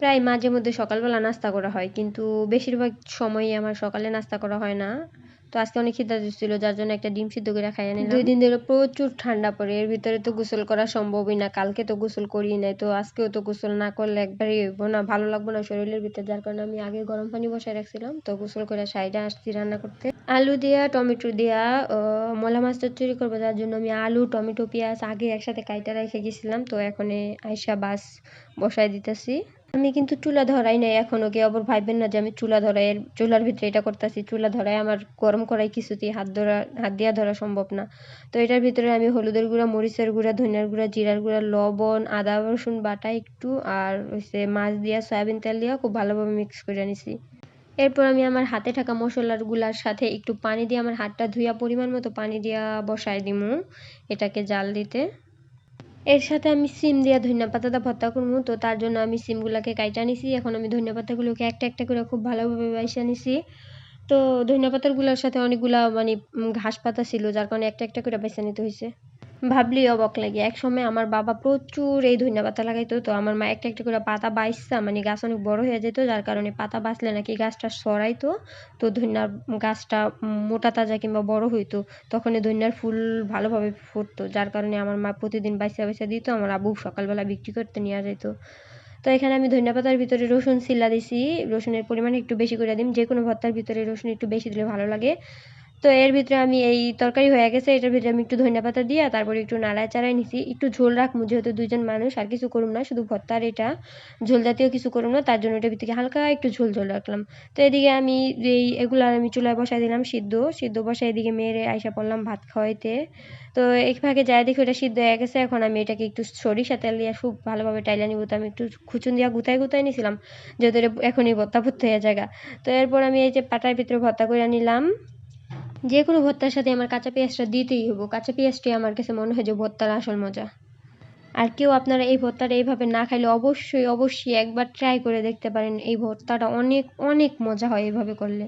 প্রায় মাঝে মধ্যে সকালবেলা নাস্তা করা হয়, কিন্তু বেশিরভাগ সময়ই আমার সকালে নাস্তা করা হয় না। তো আজকে অনেক খিদা ছিল, যার জন্য একটা ডিম সিদ্ধ করে খাইয়ে নিলাম। দুই দিন ধরে প্রচুর ঠান্ডা পড়ে, এর ভিতরে তো গোসল করা সম্ভবই না, কালকে তো গোসল করি নাই, তো আজকেও তো গোসল না করলে একবারই হইব না, ভালো লাগবো না শরীরের ভিতরে, যার কারণে আমি আগে গরম পানি বসায় রাখছিলাম, তো গোসল করে সাইডে আসছি রান্না করতে। আলু দিয়া, টমেটো দিয়া মলা মাছ চুরি করব, যার জন্য আমি আলু, টমেটো, পেঁয়াজ আগে একসাথে কাইটা রেখে গেছিলাম, তো এখন আইসা বাস বসায় দিতেছি। আমি কিন্তু চুলা ধরাই নাই এখনও কেউ আবার ভাববেন না যে আমি চুলা ধরাই চুলার ভিতরে এটা করতেছি, চুলা ধরাই আমার গরম করাই কিছুতেই, হাত ধরা, হাত দিয়া ধরা সম্ভব না। তো এটার ভিতরে আমি হলুদের গুঁড়া, মরিচের গুঁড়া, ধনিয়ার গুঁড়া, জিরার গুঁড়া, লবণ, আদা, রসুন বাটা একটু, আর হচ্ছে মাছ দিয়া, সয়াবিন তেল দিয়া খুব ভালোভাবে মিক্স করে নিছি। এরপর আমি আমার হাতে থাকা মশলারগুলার সাথে একটু পানি দিয়ে, আমার হাতটা ধুইয়া পরিমাণ মতো পানি দিয়া বসাই দিমু, এটাকে জাল দিতে। এর সাথে আমি সিম দিয়া ধনিয়া পাতাটা ভর্তা করব তো তার জন্য আমি সিমগুলাকে কাইটা নিছি। এখন আমি ধনিয়া পাতাগুলোকে একটা একটা করে খুব ভালোভাবে বাইসা নিছি। তো ধনিয়া পাতাগুলোর সাথে অনেকগুলা মানে ঘাস পাতা ছিল, যার কারণে একটা একটা করে বাইসা নিতে হয়েছে ভাবলেই অবাক লাগে। এক সময় আমার বাবা প্রচুর এই ধনিয়া পাতা লাগাইতো, তো আমার মা একটা একটা করে পাতা বাইসা মানে গাছ অনেক বড় হয়ে যেত, যার কারণে পাতা বাঁচলে নাকি গাছটা সরাইতো, তো ধনিয়ার গাছটা মোটা তাজা কিংবা বড় হইতো, তখন এই ধনিয়ার ফুল ভালোভাবে ফুটতো, যার কারণে আমার মা প্রতিদিন বাইসা বাইসা দিত, আমার আবু সকালবেলা বিক্রি করতে নিয়ে যেত তো এখানে আমি ধনিয়া পাতার ভিতরে রসুন সিলা দিছি, রসুনের পরিমাণ একটু বেশি করে দিম যে কোনো ভর্তার ভিতরে রসুন একটু বেশি দিলে ভালো লাগে। তো এর ভিতরে আমি এই তরকারি হয়ে গেছে, এটার ভিতরে আমি একটু ধনিয়া পাতা দিয়ে তারপরে একটু নাড়ায় চাড়াই নিছি। একটু ঝোল রাখব, যেহেতু দুইজন মানুষ, আর কিছু করুম না, শুধু ভর্তার এটা। ঝোল জাতীয় কিছু করুম না, তার জন্য এটার ভিতরে হালকা একটু ঝোল ঝোল রাখলাম। তো এদিকে আমি এই এগুলো আমি চুলায় বসাই দিলাম সিদ্ধ সিদ্ধ বসাই এদিকে মেয়েরে আইসা পড়লাম ভাত খাওয়াইতে। তো এক যাই দেখি ওটা সিদ্ধ হয়ে গেছে, এখন আমি এটাকে একটু সরিষা তেল দিয়ে খুব ভালোভাবে টাইলা নিব। তো আমি একটু খুচুন দিয়া গুতাই গুতাই নিছিলাম, যেহেতু এখনই ভর্তা ভর্তা হয়ে জায়গা তো এরপর আমি এই যে পাটার ভিতরে ভর্তা করে নিলাম। যে কোনো ভর্তার সাথে আমার কাঁচা পেঁয়াজটা দিতেই হব। কাঁচা পেঁয়াজটি আমার কাছে মনে হয় যে ভর্তার আসল মজা। আর কেউ আপনারা এই ভর্তাটা এইভাবে না খাইলে অবশ্যই অবশ্যই একবার ট্রাই করে দেখতে পারেন। এই ভর্তাটা অনেক অনেক মজা হয় এভাবে করলে।